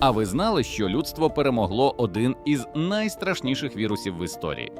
А ви знали, що людство перемогло один із найстрашніших вірусів в історії?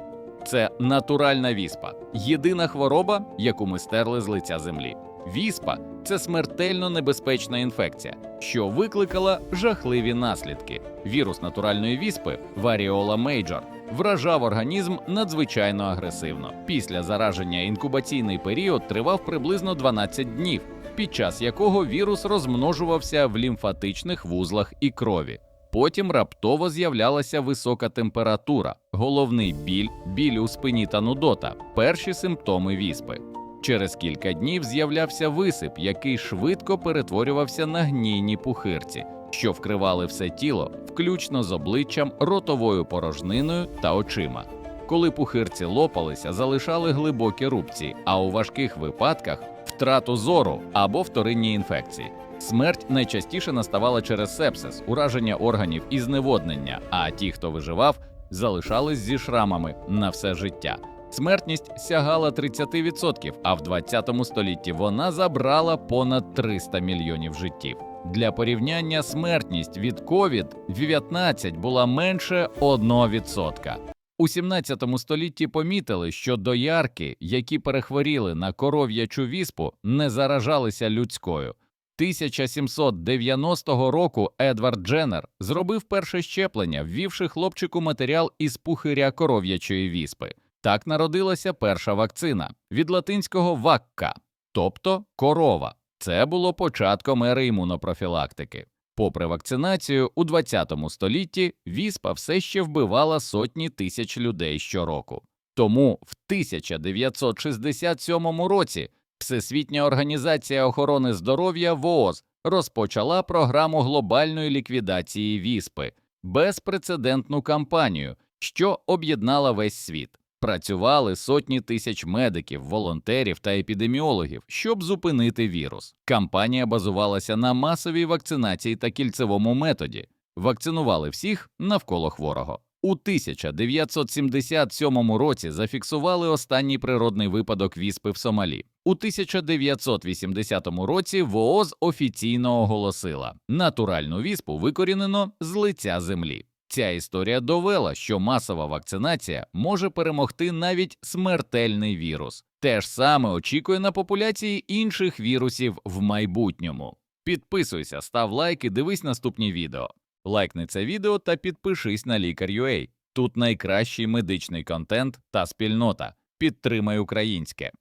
Це натуральна віспа, єдина хвороба, яку ми стерли з лиця землі. Віспа це смертельно небезпечна інфекція, що викликала жахливі наслідки. Вірус натуральної віспи Variola Major вражав організм надзвичайно агресивно. Після зараження інкубаційний період тривав приблизно 12 днів, під час якого вірус розмножувався в лімфатичних вузлах і крові. Потім раптово з'являлася висока температура, головний біль, біль у спині та нудота перші симптоми віспи. Через кілька днів з'являвся висип, який швидко перетворювався на гнійні пухирці, що вкривали все тіло, включно з обличчям, ротовою порожниною та очима. Коли пухирці лопалися, залишали глибокі рубці, а у важких випадках втрату зору або вторинні інфекції. Смерть найчастіше наставала через сепсис, ураження органів і зневоднення, а ті, хто виживав, залишались зі шрамами на все життя. Смертність сягала 30%, а в 20 столітті вона забрала понад 300 мільйонів життів. Для порівняння смертність від COVID-19 була менше 1%. У 17 столітті помітили, що доярки, які перехворіли на коров'ячу віспу, не заражалися людською. 1790 року Едвард Дженнер зробив перше щеплення, ввівши хлопчику матеріал із пухиря коров'ячої віспи. Так народилася перша вакцина від латинського вакка, тобто корова. Це було початком ери імунопрофілактики. Попри вакцинацію, у 20 столітті віспа все ще вбивала сотні тисяч людей щороку. Тому в 1967 році Всесвітня організація охорони здоров'я ВООЗ розпочала програму глобальної ліквідації віспи, безпрецедентну кампанію, що об'єднала весь світ. Працювали сотні тисяч медиків, волонтерів та епідеміологів, щоб зупинити вірус. Кампанія базувалася на масовій вакцинації та кільцевому методі. Вакцинували всіх навколо хворого. У 1977 році зафіксували останній природний випадок віспи в Сомалі. У 1980 році ВООЗ офіційно оголосила натуральну віспу викорінено з лиця землі. Ця історія довела, що масова вакцинація може перемогти навіть смертельний вірус. Те ж саме очікує на популяції інших вірусів в майбутньому. Підписуйся, став лайк і дивись наступні відео. Лайкни це відео та підпишись на Лікар.ua. Тут найкращий медичний контент та спільнота. Підтримай українське.